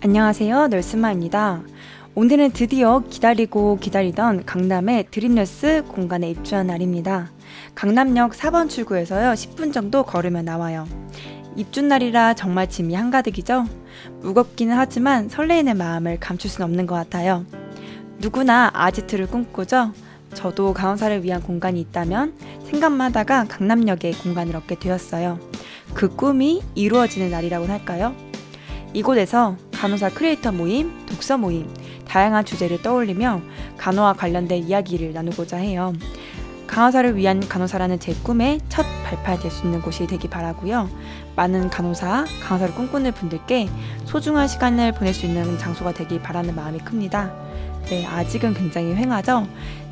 안녕하세요. 널스마입니다. 오늘은 드디어 기다리고 기다리던 강남의 드림너스 공간에 입주한 날입니다. 강남역 4번 출구에서요, 10분 정도 걸으면 나와요. 입주 날이라 정말 짐이 한가득이죠? 무겁기는 하지만 설레이는 마음을 감출 순 없는 것 같아요. 누구나 아지트를 꿈꾸죠? 저도 간호사를 위한 공간이 있다면 생각마다가 강남역에 공간을 얻게 되었어요. 그 꿈이 이루어지는 날이라고 할까요? 이곳에서 간호사 크리에이터 모임, 독서 모임, 다양한 주제를 떠올리며 간호와 관련된 이야기를 나누고자 해요. 간호사를 위한 간호사라는 제 꿈의 첫 발판 될수 있는 곳이 되기 바라고요. 많은 간호사, 간호사를 꿈꾸는 분들께 소중한 시간을 보낼 수 있는 장소가 되길 바라는 마음이 큽니다. 네, 아직은 굉장히 횡하죠.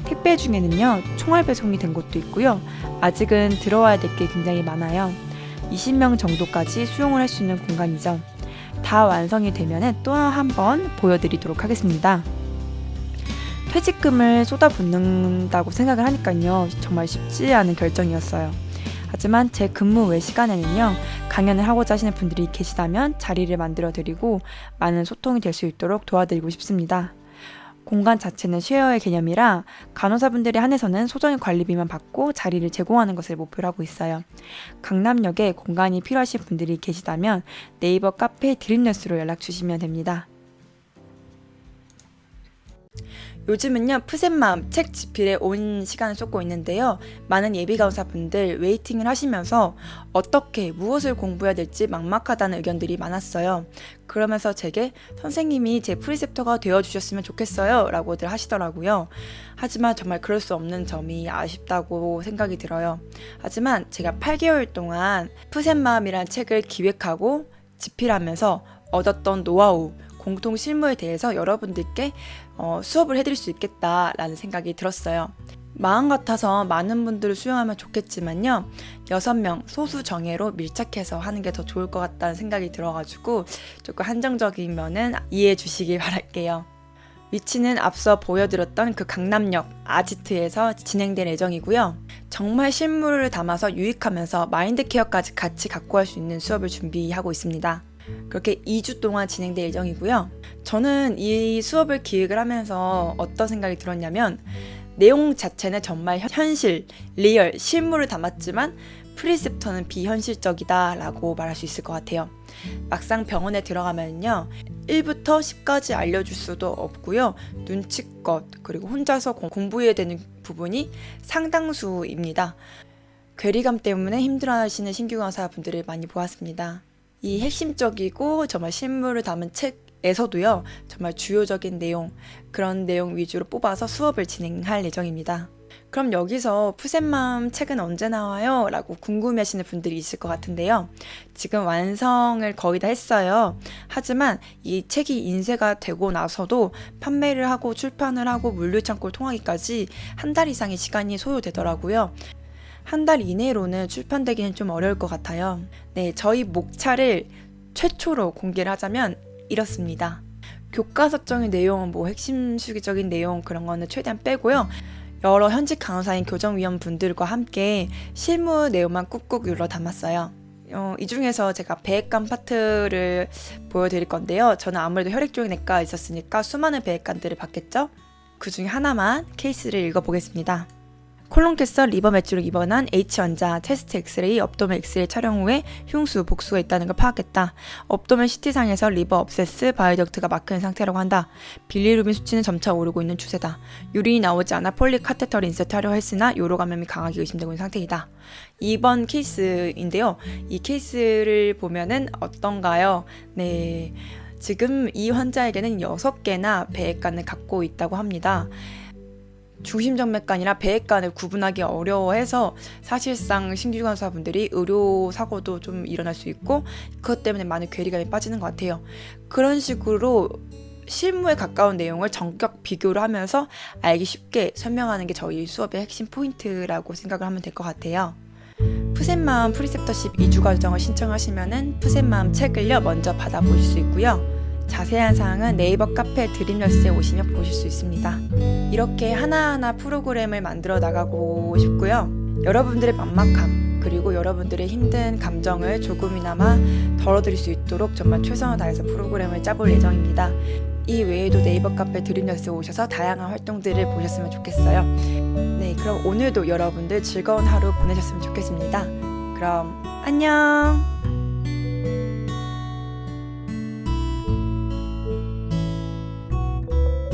택배 중에는요, 총알 배송이 된 곳도 있고요. 아직은 들어와야 될 게 굉장히 많아요. 20명 정도까지 수용을 할 수 있는 공간이죠. 다 완성이 되면 또 한 번 보여드리도록 하겠습니다. 퇴직금을 쏟아붓는다고 생각을 하니까요. 정말 쉽지 않은 결정이었어요. 하지만 제 근무 외 시간에는요, 강연을 하고자 하시는 분들이 계시다면 자리를 만들어 드리고 많은 소통이 될 수 있도록 도와드리고 싶습니다. 공간 자체는 쉐어의 개념이라 간호사분들에 한해서는 소정의 관리비만 받고 자리를 제공하는 것을 목표로 하고 있어요. 강남역에 공간이 필요하신 분들이 계시다면 네이버 카페 드림너스로 연락 주시면 됩니다. 요즘은요 푸셋맘 책 집필에 온 시간을 쏟고 있는데요. 많은 예비 간호사분들 웨이팅을 하시면서 어떻게 무엇을 공부해야 될지 막막하다는 의견들이 많았어요. 그러면서 제게 선생님이 제 프리셉터가 되어 주셨으면 좋겠어요. 라고들 하시더라고요. 하지만 정말 그럴 수 없는 점이 아쉽다고 생각이 들어요. 하지만 제가 8개월 동안 푸셋맘이란 책을 기획하고 집필하면서 얻었던 노하우 공통 실무에 대해서 여러분들께 어, 수업을 해드릴 수 있겠다라는 생각이 들었어요. 마음 같아서 많은 분들을 수용하면 좋겠지만요. 6명 소수 정예로 밀착해서 하는 게 더 좋을 것 같다는 생각이 들어가지고 조금 한정적인 면은 이해해 주시길 바랄게요. 위치는 앞서 보여드렸던 그 강남역 아지트에서 진행될 예정이고요. 정말 실무를 담아서 유익하면서 마인드 케어까지 같이 갖고 할 수 있는 수업을 준비하고 있습니다. 그렇게 2주 동안 진행될 예정이고요. 저는 이 수업을 기획을 하면서 어떤 생각이 들었냐면 내용 자체는 정말 현실, 리얼, 실물을 담았지만 프리셉터는 비현실적이다라고 말할 수 있을 것 같아요. 막상 병원에 들어가면요. 1부터 10까지 알려줄 수도 없고요. 눈치껏 그리고 혼자서 공부해야 되는 부분이 상당수입니다. 괴리감 때문에 힘들어하시는 신규 강사분들을 많이 보았습니다. 이 핵심적이고 정말 실물을 담은 책에서도요, 정말 주요적인 내용, 그런 내용 위주로 뽑아서 수업을 진행할 예정입니다. 그럼 여기서 푸셋맘 책은 언제 나와요? 라고 궁금해 하시는 분들이 있을 것 같은데요. 지금 완성을 거의 다 했어요. 하지만 이 책이 인쇄가 되고 나서도 판매를 하고 출판을 하고 물류창고를 통하기까지 한 달 이상의 시간이 소요되더라고요. 한 달 이내로는 출판되기는 좀 어려울 것 같아요. 네, 저희 목차를 최초로 공개를 하자면 이렇습니다. 교과서적인 내용, 뭐 핵심 수기적인 내용 그런 거는 최대한 빼고요. 여러 현직 간호사인 교정위원 분들과 함께 실무 내용만 꾹꾹 눌러 담았어요. 어, 이 중에서 제가 배액관 파트를 보여드릴 건데요. 저는 아무래도 혈액종의 내과가 있었으니까 수많은 배액관들을 봤겠죠? 그 중에 하나만 케이스를 읽어보겠습니다. 콜론 캔서 리버 매주로 입원한 H 환자 테스트 엑스레이, 업도면 엑스레이 촬영 후에 흉수, 복수가 있다는 걸 파악했다. 업도면 CT상에서 리버 업세스, 바이덕트가 막힌 상태라고 한다. 빌리루빈 수치는 점차 오르고 있는 추세다. 유린이 나오지 않아 폴리 카테터를 인서트하려 했으나 요로 감염이 강하게 의심되고 있는 상태이다. 2번 케이스인데요. 이 케이스를 보면은 어떤가요? 네. 지금 이 환자에게는 6개나 배액관을 갖고 있다고 합니다. 중심정맥관이나 배액관을 구분하기 어려워해서 사실상 신규간호사분들이 의료 사고도 좀 일어날 수 있고 그것 때문에 많은 괴리감이 빠지는 것 같아요. 그런 식으로 실무에 가까운 내용을 전격 비교를 하면서 알기 쉽게 설명하는 게 저희 수업의 핵심 포인트라고 생각을 하면 될 것 같아요. 푸셋마음 프리셉터십 2주 과정을 신청하시면은 푸셋마음 책을요 먼저 받아보실 수 있고요. 자세한 사항은 네이버 카페 드림너스에 오시면 보실 수 있습니다. 이렇게 하나하나 프로그램을 만들어 나가고 싶고요. 여러분들의 막막함, 그리고 여러분들의 힘든 감정을 조금이나마 덜어드릴 수 있도록 정말 최선을 다해서 프로그램을 짜볼 예정입니다. 이 외에도 네이버 카페 드림너스에 오셔서 다양한 활동들을 보셨으면 좋겠어요. 네, 그럼 오늘도 여러분들 즐거운 하루 보내셨으면 좋겠습니다. 그럼 안녕!